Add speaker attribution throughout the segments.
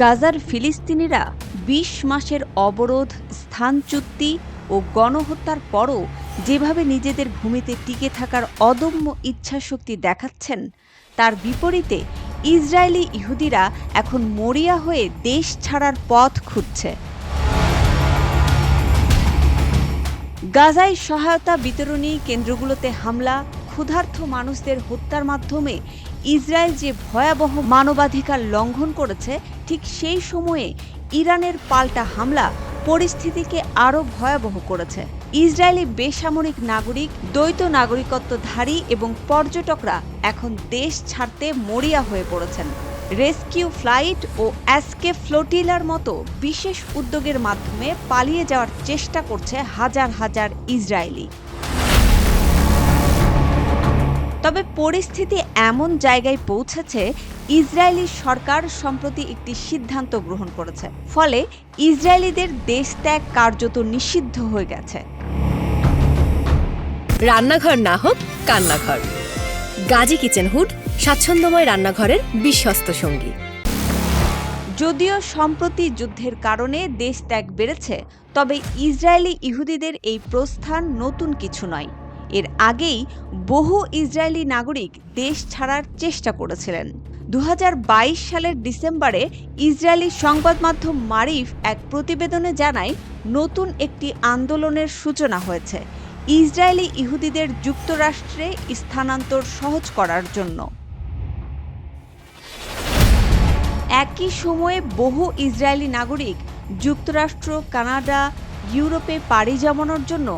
Speaker 1: গাজার ফিলিস্তিনিরা বিশ মাসের অবরোধ, স্থানচ্যুতি ও গণহত্যার পরও যেভাবে নিজেদের ভূমিতে টিকে থাকার অদম্য ইচ্ছাশক্তি দেখাচ্ছেন, তার বিপরীতে ইসরায়েলি ইহুদিরা এখন মরিয়া হয়ে দেশ ছাড়ার পথ খুঁজছে। গাজায় সহায়তা বিতরণী কেন্দ্রগুলোতে হামলা ক্ষুধার্ত মানুষদের হত্যার মাধ্যমে ইসরায়েল যে ভয়াবহ মানবাধিকার লঙ্ঘন করেছে, ঠিক সেই সময়ে ইরানের পাল্টা হামলা পরিস্থিতিকে আরও ভয়াবহ করেছে। ইসরায়েলি বেসামরিক নাগরিক, দ্বৈত নাগরিকত্বধারী এবং পর্যটকরা এখন দেশ ছাড়তে মরিয়া হয়ে পড়েছেন। রেস্কিউ ফ্লাইট ও অ্যাসকে ফ্লোটিলার মতো বিশেষ উদ্যোগের মাধ্যমে পালিয়ে যাওয়ার চেষ্টা করছে হাজার হাজার ইসরায়েলি। তবে পরিস্থিতি এমন জায়গায় পৌঁছেছে ইসরায়েলি সরকার সম্প্রতি একটি সিদ্ধান্ত গ্রহণ করেছে। ফলে ইসরায়েলিদের দেশ ত্যাগ কার্যত নিষিদ্ধ হয়ে গেছে।
Speaker 2: রান্নাঘর না হোক কান্নাঘর। গাজী কিচেন হুড স্বাচ্ছন্দ্যময় রান্নাঘরের বিশ্বস্ত সঙ্গী।
Speaker 1: যদিও সম্প্রতি যুদ্ধের কারণে দেশ ত্যাগ বেড়েছে তবে ইসরায়েলি ইহুদিদের এই প্রস্থান নতুন কিছু নয়। এর আগেই বহু ইসরায়েলি নাগরিক দেশ ছাড়ার চেষ্টা করেছিলেন। দু হাজার বাইশ সালের ডিসেম্বরে ইসরায়েলি সংবাদ মাধ্যম মারিফ এক প্রতিবেদনে জানায়, নতুন একটি আন্দোলনের সূচনা হয়েছে, ইসরায়েলি ইহুদিদের যুক্তরাষ্ট্রে স্থানান্তর সহজ করার জন্য। একই সময়ে বহু ইসরায়েলি নাগরিক যুক্তরাষ্ট্র, কানাডা, ইউরোপে পাড়ি জমানোর জন্য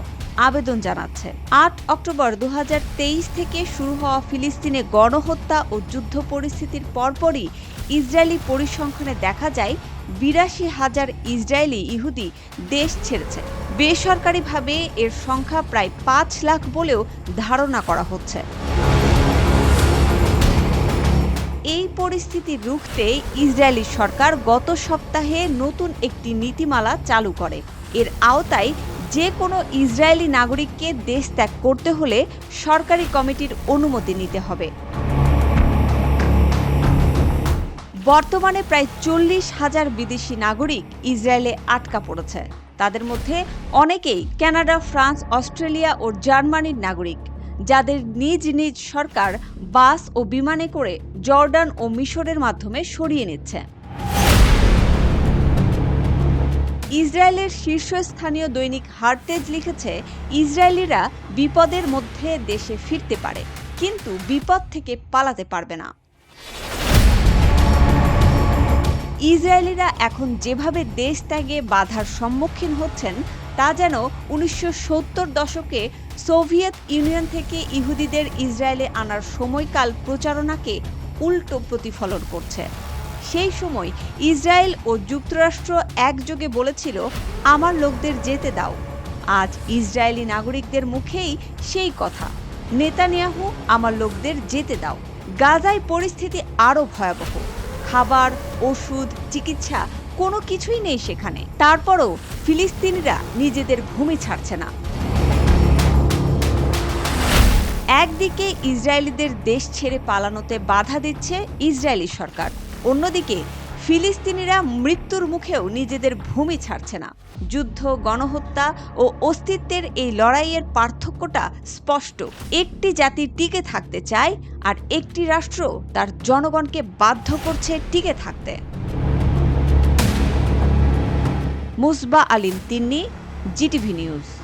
Speaker 1: আবেদন জানাচ্ছে। আট অক্টোবর দুহাজার তেইশ থেকে শুরু হওয়া ফিলিস্তিনে গণহত্যা ও যুদ্ধ পরিস্থিতির পরপরই ইসরায়েলি পরিসংখ্যানে দেখা যায়, বিরাশি হাজার ইসরায়েলি ইহুদি দেশ ছেড়েছে। বেসরকারিভাবে এর সংখ্যা প্রায় পাঁচ লাখ বলেও ধারণা করা হচ্ছে। এই পরিস্থিতি রুখতে ইসরায়েলি সরকার গত সপ্তাহে নতুন একটি নীতিমালা চালু করে। এর আওতায় যে কোনো ইসরায়েলি নাগরিককে দেশ ত্যাগ করতে হলে সরকারি কমিটির অনুমতি নিতে হবে। বর্তমানে প্রায় চল্লিশ হাজার বিদেশি নাগরিক ইসরায়েলে আটকা পড়েছে। তাদের মধ্যে অনেকেই কানাডা, ফ্রান্স, অস্ট্রেলিয়া ও জার্মানির নাগরিক, যাদের নিজ নিজ সরকার বাস ও বিমানে করে জর্ডান ও মিশরের মাধ্যমে সরিয়ে নিচ্ছে। ইসরায়েলের শীর্ষস্থানীয় দৈনিক হার্টেজ লিখেছে, ইসরায়েলিরা বিপদের মধ্যে দেশে ফিরতে পারে, কিন্তু বিপদ থেকে পালাতে পারবে না। ইসরায়েলিরা এখন যেভাবে দেশ ত্যাগে বাধার সম্মুখীন হচ্ছেন, তা যেন উনিশশো সত্তর দশকে সোভিয়েত ইউনিয়ন থেকে ইহুদিদের ইসরায়েলে আনার সময়কাল প্রচারণাকে উল্টো প্রতিফলন করছে। সেই সময় ইসরায়েল ও যুক্তরাষ্ট্র একযোগে বলেছিল, আমার লোকদের যেতে দাও। আজ ইসরায়েলি নাগরিকদের মুখেই সেই কথা। নেতানিয়াহু, আমার লোকদের যেতে দাও। গাজায় পরিস্থিতি আরও ভয়াবহ। খাবার, ওষুধ, চিকিৎসা, কোনো কিছুই নেই সেখানে। তারপরও ফিলিস্তিনিরা নিজেদের ভূমি ছাড়ছে না। একদিকে ইসরায়েলিদের দেশ ছেড়ে পালানোতে বাধা দিচ্ছে ইসরায়েলি সরকার। অন্যদিকে, ফিলিস্তিনিরা মৃত্যুর মুখেও নিজেদের ভূমি ছাড়ছে না। যুদ্ধ, গণহত্যা ও অস্তিত্বের এই লড়াইয়ের পার্থক্যটা স্পষ্ট। একটি জাতি টিকে থাকতে চায় আর একটি রাষ্ট্র তার জনগণকে বাধ্য করছে টিকে থাকতে। Musba Alim Tinni, GTV news.